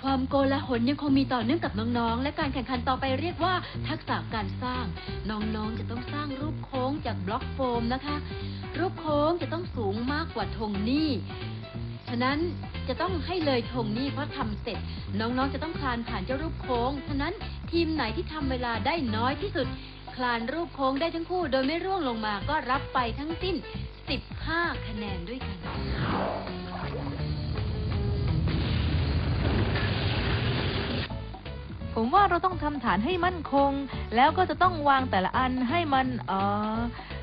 ความโกลาหลยังคงมีต่อเนื่องกับน้องๆ และการแข่งขันต่อไปเรียกว่า ทักษะการสร้าง น้องๆ จะต้องสร้างรูปโค้งจากบล็อกโฟมนะคะ รูปโค้งจะต้องสูงมากกว่าธงนี่ ฉะนั้นจะต้องให้เลยธงนี่เพราะทำเสร็จ น้องๆ จะต้องคลานผ่านเจ้ารูปโค้ง ฉะนั้นทีมไหนที่ทำเวลาได้น้อยที่สุด คลานรูปโค้งได้ทั้งคู่ โดยไม่ร่วงลงมาก็รับไปทั้งสิ้น 15 คะแนนด้วย ว่าเราต้องทำฐานให้มั่นคง แล้วก็จะต้องวางแต่ละอันให้มันเออ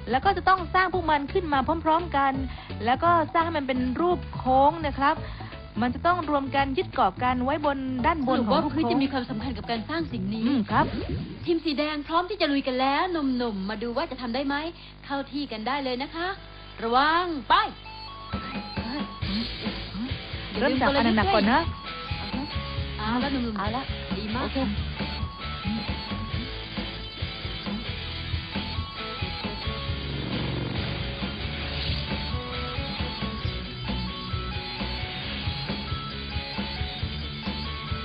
แล้วก็จะต้องสร้างพวกมันขึ้นมาพร้อม ๆกัน แล้วก็สร้างให้มันเป็นรูปโค้งนะครับ มันจะต้องรวมกันยึดเกาะกันไว้บนด้านบบนนของว่ารูปพื้นโค้จะงมีความสำคัญกับการสร้างสิ่งอืนี้มครับ ทีมสีแดงพร้อมที่จะลุยกันแล้วหนุ่มๆมาดูว่าจะทำได้ไหม เข้าที่กันได้เลยนะคะ ระวังไปเริ่มจากอันหนักๆก่อนนะ เอาแล้วหนุ่มๆเอาละดีมากโอเค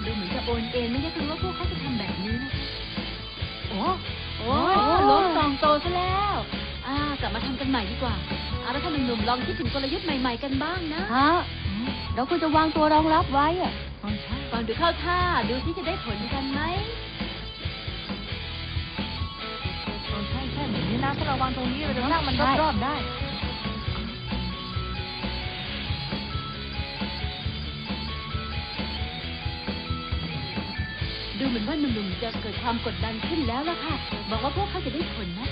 ดูเหมือนจะโอนเอ็นไม่ได้คือว่าพวกเขาจะทำแบบนี้นะคะโอ้โอ้ล้มกองโตซะแล้วอ่ากลับมาทำกันใหม่ดีกว่าเอาแล้วถ้าหนุ่มๆลองคิดถึงกลยุทธ์ใหม่ ๆ กันบ้างนะ ฮะเราควรจะวางตัวรองรับไว้อะอ๋อใช่ ฟังดูเข้าท่า ดูที่จะได้ผลกันไหมอ๋อใช่ใช่เหมือนนี้นะถ้าเราวางตรงนี้เราจะสร้างมันรอบๆได้ดูเหมือนว่าหนุ่มๆจะเกิดความกดดันขึ้นแล้วล่ะค่ะ บอกว่าพวกเขาจะได้ผลนะ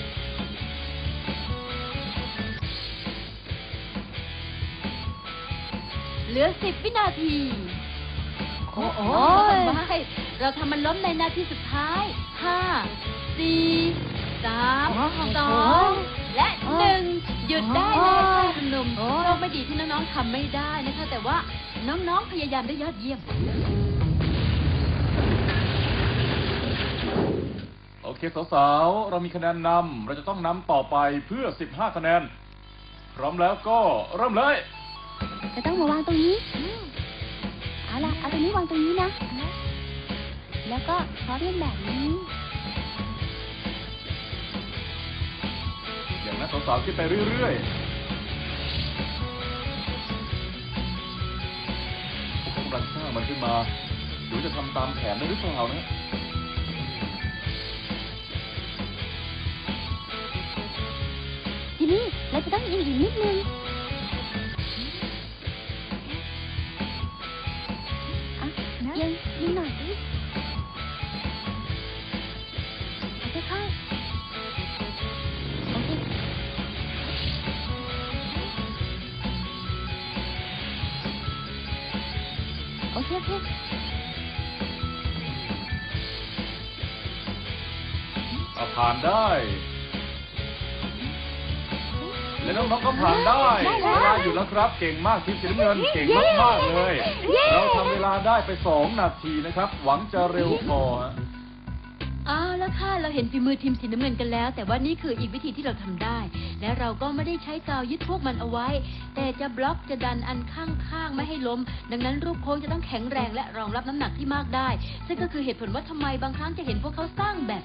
เหลือสิบวินาทีโอ้โหไม่เราทำมันล้มในนาทีสุดท้ายห้าสี่สามสองและหนึ่งหยุดได้เลยค่ะหนุ่มๆโชคไม่ดีที่น้องๆทำไม่ได้นะคะ แต่ว่าน้องๆพยายามได้ยอดเยี่ยม โอเคสาวๆ เรามีคะแนนนำเราจะต้องนำต่อไปเพื่อ 15 คะแนน พร้อมแล้วก็เริ่มเลย จะต้องมาวางตรงนี้ ล่ะ เอาตรงนี้วางตรงนี้นะ แล้วก็ขอเรียนแบบนี้ อย่างนั้นสาวๆคิดไปเรื่อยๆพวกเขากำลังสร้างมันขึ้นมาดูจะทำตามแผนได้หรือเปล่านะทีนี้เราจะต้องยิงอีกนิดนึง ยิงยิงหน่อยสิเอาค่อยๆโอเคโอเคโอเคอะผ่านได้ และน้องๆก็ผ่านได้เวลาอยู่แล้วครับเก่งมากทีมสีน้ำเงินเก่งมากๆเลย เราทำเวลาได้ไปสองนาทีนะครับ หวังจะเร็วพอฮะ เอาละค่ะ เราเห็นฝีมือทีมสีน้ำเงินกันแล้ว แต่ว่านี่คืออีกวิธีที่เราทำได้ และเราก็ไม่ได้ใช้กาวยึดพวกมันเอาไว้ แต่จะบล็อกจะดันอันข้างๆ ไม่ให้ล้ม ดังนั้นรูปโค้งจะต้องแข็งแรงและรองรับน้ำหนักที่มากได้ ซึ่งก็คือเหตุผลว่าทำไมบางครั้งจะเห็นพวกเขาสร้างแบบ